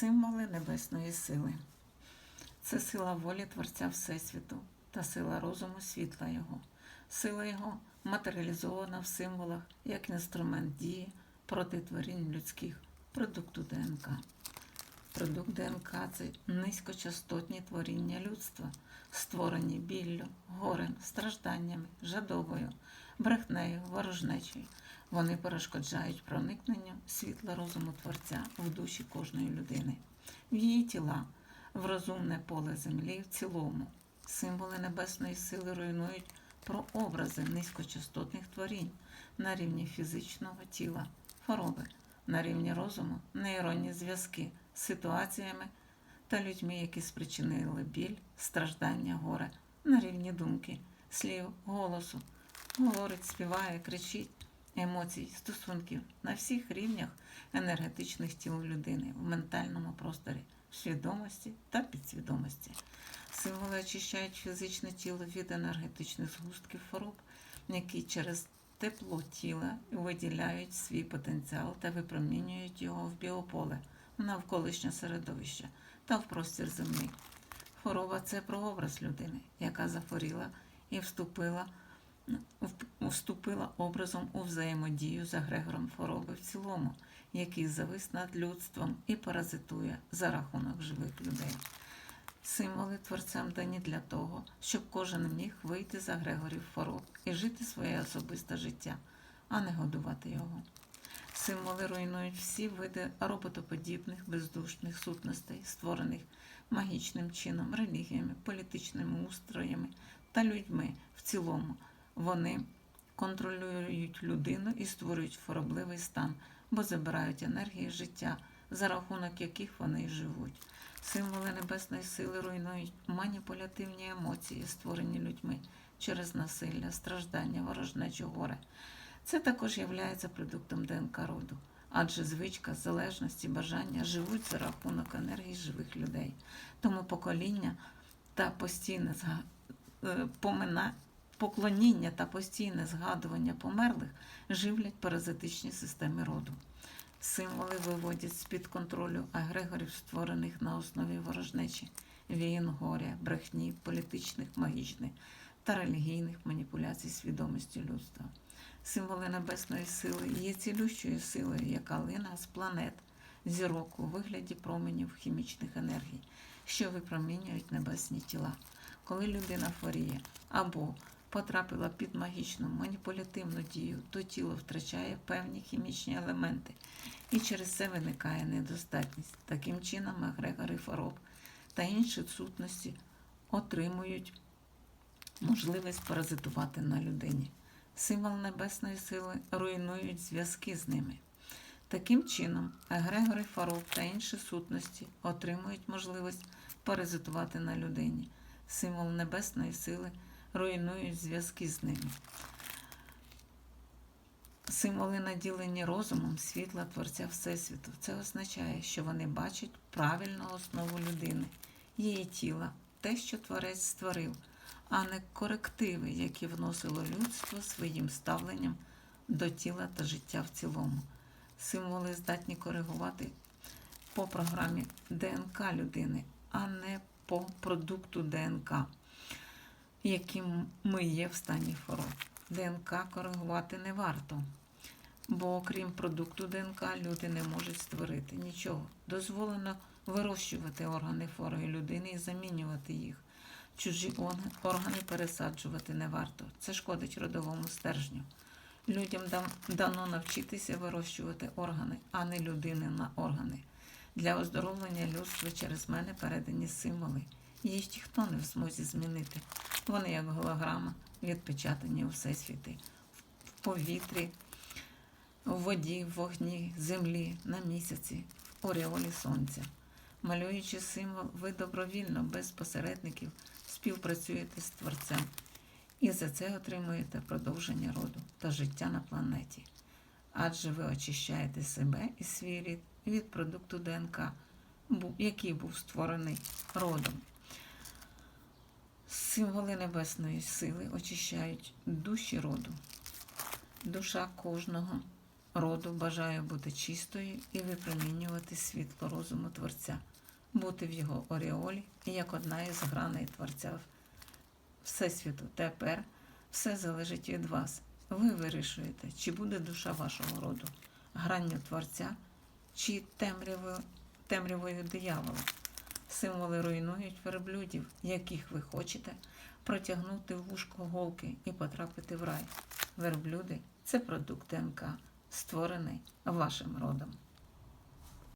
символи небесної сили. Це сила волі Творця Всесвіту та сила розуму світла Його. Сила Його матеріалізована в символах як інструмент дії проти творінь людських, продукту ДНК. Продукт ДНК це низькочастотні творіння людства, створені біллю, горем, стражданнями, жадобою, брехнею, ворожнечею. Вони перешкоджають проникненню світла розуму Творця в душі кожної людини, в її тіла, в розумне поле землі в цілому. Символи небесної сили руйнують прообрази низькочастотних творінь на рівні фізичного тіла, хвороби, на рівні розуму, нейронні зв'язки ситуаціями та людьми, які спричинили біль, страждання, горе. На рівні думки, слів, голосу, говорить, співає, кричить, емоцій, стосунків на всіх рівнях енергетичних тіл людини в ментальному просторі, свідомості та підсвідомості. Символи очищають фізичне тіло від енергетичних згустків хвороб, які через тепло тіла виділяють свій потенціал та випромінюють його в біополе, навколишнє середовище та в простір землі. Хвороба це прообраз людини, яка захворіла і вступила, вступила образом у взаємодію з агрегором хвороби в цілому, який завис над людством і паразитує за рахунок живих людей. Символи творцям дані для того, щоб кожен міг вийти з агрегорів хвороб і жити своє особисте життя, а не годувати його. Символи руйнують всі види роботоподібних бездушних сутностей, створених магічним чином, релігіями, політичними устроями та людьми в цілому. Вони контролюють людину і створюють хворобливий стан, бо забирають енергії життя, за рахунок яких вони й живуть. Символи небесної сили руйнують маніпулятивні емоції, створені людьми через насилля, страждання, ворожнечу, горе. Це також є продуктом ДНК роду, адже звичка, залежності, бажання живуть за рахунок енергії живих людей. Тому покоління та постійне е, помина... поклоніння та постійне згадування померлих живлять паразитичні системи роду. Символи виводять з-під контролю агрегорів, створених на основі ворожнечі, війн, горя, брехні, політичних, магічних та релігійних маніпуляцій свідомості людства. Символи небесної сили є цілющою силою, яка лина з планет, зірок у вигляді променів хімічних енергій, що випромінюють небесні тіла. Коли людина хворіє або потрапила під магічну маніпулятивну дію, то тіло втрачає певні хімічні елементи, і через це виникає недостатність. Таким чином, агрегори хвороб та інші сутності отримують можливість паразитувати на людині. Символ небесної сили руйнують зв'язки з ними. Таким чином, егрегори хвороб та інші сутності отримують можливість паразитувати на людині. Символ небесної сили руйнують зв'язки з ними. Символи наділені розумом світла Творця Всесвіту. Це означає, що вони бачать правильну основу людини, її тіла, те, що Творець створив, а не корективи, які вносило людство своїм ставленням до тіла та життя в цілому. Символи здатні коригувати по програмі ДНК людини, а не по продукту ДНК, яким ми є в стані хвороб. ДНК коригувати не варто, бо окрім продукту ДНК люди не можуть створити нічого. Дозволено вирощувати органи хворої людини і замінювати їх. Чужі органи пересаджувати не варто. Це шкодить родовому стержню. Людям дано навчитися вирощувати органи, а не людини на органи. Для оздоровлення людства через мене передані символи. Їх ніхто не в змозі змінити. Вони, як голограма, відпечатані у всесвіти, в повітрі, в воді, в вогні, землі, на місяці, в ореолі сонця. Малюючи символ, ви добровільно, без посередників, співпрацюєте з Творцем і за це отримуєте продовження роду та життя на планеті. Адже ви очищаєте себе і свій рід від продукту ДНК, який був створений родом. Символи небесної сили очищають душі роду. Душа кожного роду бажає бути чистою і випромінювати світло розуму Творця, бути в його оріолі як одна із граней Творця Всесвіту. Тепер все залежить від вас. Ви вирішуєте, чи буде душа вашого роду гранню Творця, чи темрявою, темрявою диявола. Символи руйнують верблюдів, яких ви хочете протягнути в вушко голки і потрапити в рай. Верблюди це продукт ДНК, створений вашим родом.